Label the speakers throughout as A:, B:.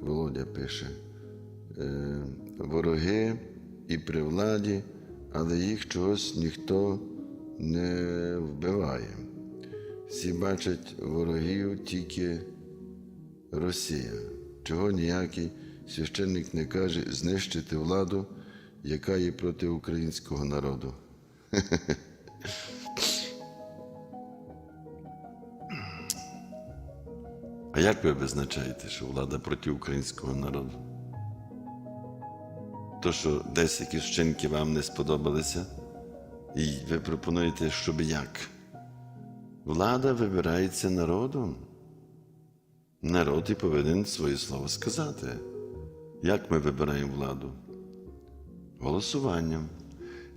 A: Володя пише. Е, вороги і при владі, але їх чогось ніхто не вбиває. Всі бачать ворогів тільки Росія. Чого ніякий священник не каже знищити владу, яка є проти українського народу. як ви визначаєте, що влада проти українського народу? То, що десь якісь вчинки вам не сподобалися, і ви пропонуєте, щоб як? Влада вибирається народом. Народ і повинен своє слово сказати. Як ми вибираємо владу? Голосуванням.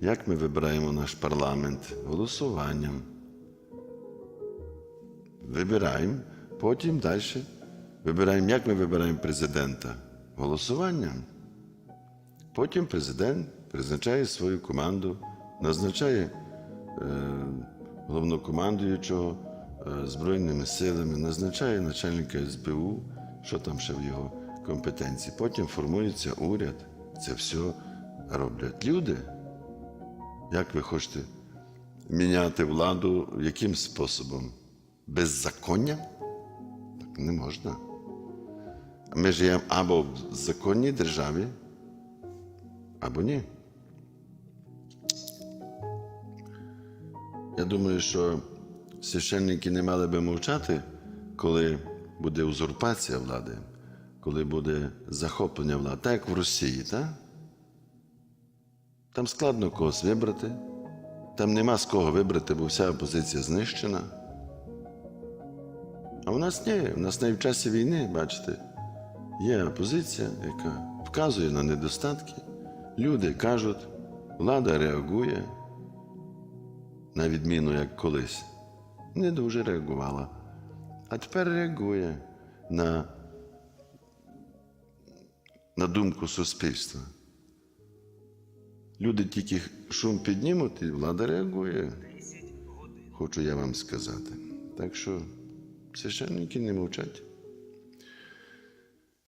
A: Як ми вибираємо наш парламент? Голосуванням. Вибираємо, потім далі вибираємо, як ми вибираємо президента? Голосуванням. Потім президент призначає свою команду, назначає е, головнокомандуючого е, Збройними силами, назначає начальника СБУ, що там ще в його компетенції. Потім формується уряд. Це все роблять люди. Як ви хочете міняти владу яким способом? Беззаконням? Не можна. Ми живемо або в законній державі, або ні. Я думаю, що священники не мали би мовчати, коли буде узурпація влади, коли буде захоплення влади, так як в Росії, так? Там складно когось вибрати, там нема з кого вибрати, бо вся опозиція знищена. А в нас ні, в нас навіть в часі війни, бачите, є опозиція, яка вказує на недостатки. Люди кажуть, влада реагує, на відміну як колись. Не дуже реагувала. А тепер реагує на, на думку суспільства. Люди тільки шум піднімуть, і влада реагує. Хочу я вам сказати. Так що священники не мовчать.